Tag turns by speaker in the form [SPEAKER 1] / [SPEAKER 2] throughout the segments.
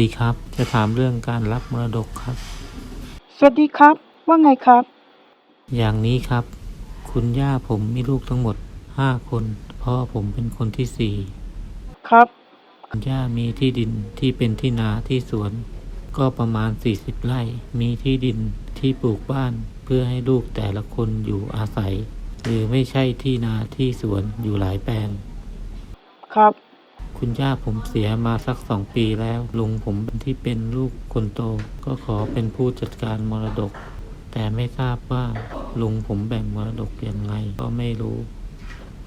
[SPEAKER 1] ดีครับ จะถามเรื่องการรับมรดกครับ
[SPEAKER 2] สวัสดีครับ ว่าไงครับ
[SPEAKER 1] อย่างนี้ครับ คุณย่าผมมีลูกทั้งหมดห้าคนพ่อผมเป็นคนที่สี่
[SPEAKER 2] ครับ
[SPEAKER 1] คุณย่ามีที่ดินที่เป็นที่นาที่สวน ก็ประมาณ40ไร่ มีที่ดินที่ปลูกบ้าน เพื่อให้ลูกแต่ละคนอยู่อาศัย หรือไม่ใช่ที่นาที่สวนอยู่หลายแปลง
[SPEAKER 2] ครับ
[SPEAKER 1] คุณย่าผมเสียมาสักสองปีแล้ว ลุงผมที่เป็นลูกคนโต ก็ขอเป็นผู้จัดการมรดก แต่ไม่ทราบว่าลุงผมแบ่งมรดกยังไงก็ไม่รู้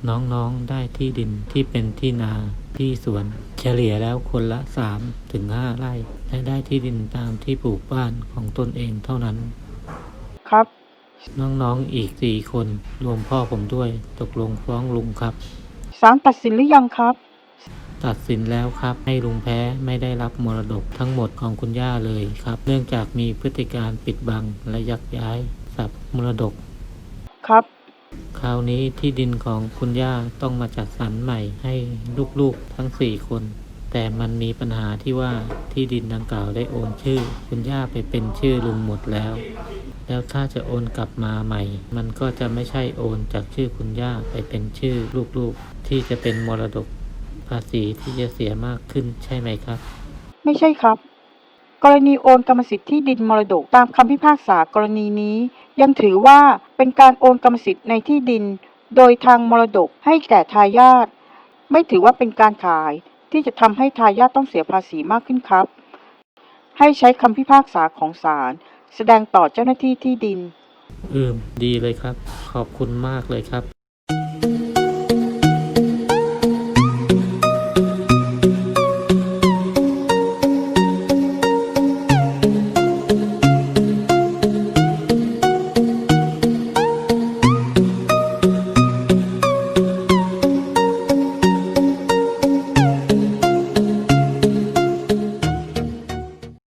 [SPEAKER 1] น้องๆได้ที่ดินที่เป็นที่นาที่สวน เฉลี่ยแล้วคนละสามถึงห้าไร่ และได้ที่ดินตามที่ปลูกบ้านของตนเองเท่านั้น
[SPEAKER 2] ครับ
[SPEAKER 1] น้องๆอีกสี่คนรวมพ่อผมด้วย ตกลงฟ้องลุงครับ
[SPEAKER 2] ศาลตัดสินหรือยังครับ
[SPEAKER 1] ตัดสินแล้วครับให้ลุงแพ้ไม่ได้รับมรดกทั้งหมดของคุณย่าเลยครับ เนื่องจากมีพฤติการปิดบังและยักย้ายทรัพย์มรดก
[SPEAKER 2] ครับ
[SPEAKER 1] คราวนี้ที่ดินของคุณย่าต้องมาจัดสรรใหม่ให้ลูกๆทั้งสี่คน แต่มันมีปัญหาที่ว่าที่ดินดังกล่าวได้โอนชื่อ คุณย่าไปเป็นชื่อลุงหมดแล้ว แล้วถ้าจะโอนกลับมาใหม่ มันก็จะไม่ใช่โอนจากชื่อคุณย่าไปเป็นชื่อลูกๆ ที่จะเป็นมรดก ภาษีที่จะเสียมากขึ้นใช่ไหมครับ
[SPEAKER 2] ไม่ใช่ครับ กรณีโอนกรรมสิทธิ์ที่ดินมรดกตามคำพิพากษากรณีนี้ ยังถือว่าเป็นการโอนกรรมสิทธิ์ในที่ดิน โดยทางมรดกให้แก่ทายาทไม่ถือว่าเป็นการขายที่จะทำให้ทายาทต้องเสียภาษีมากขึ้นครับ ให้ใช้คำพิพากษาของศาลแสดงต่อเจ้าหน้าที่ที่ดิน
[SPEAKER 1] อืม ดีเลยครับ ขอบคุณมากเลยครับ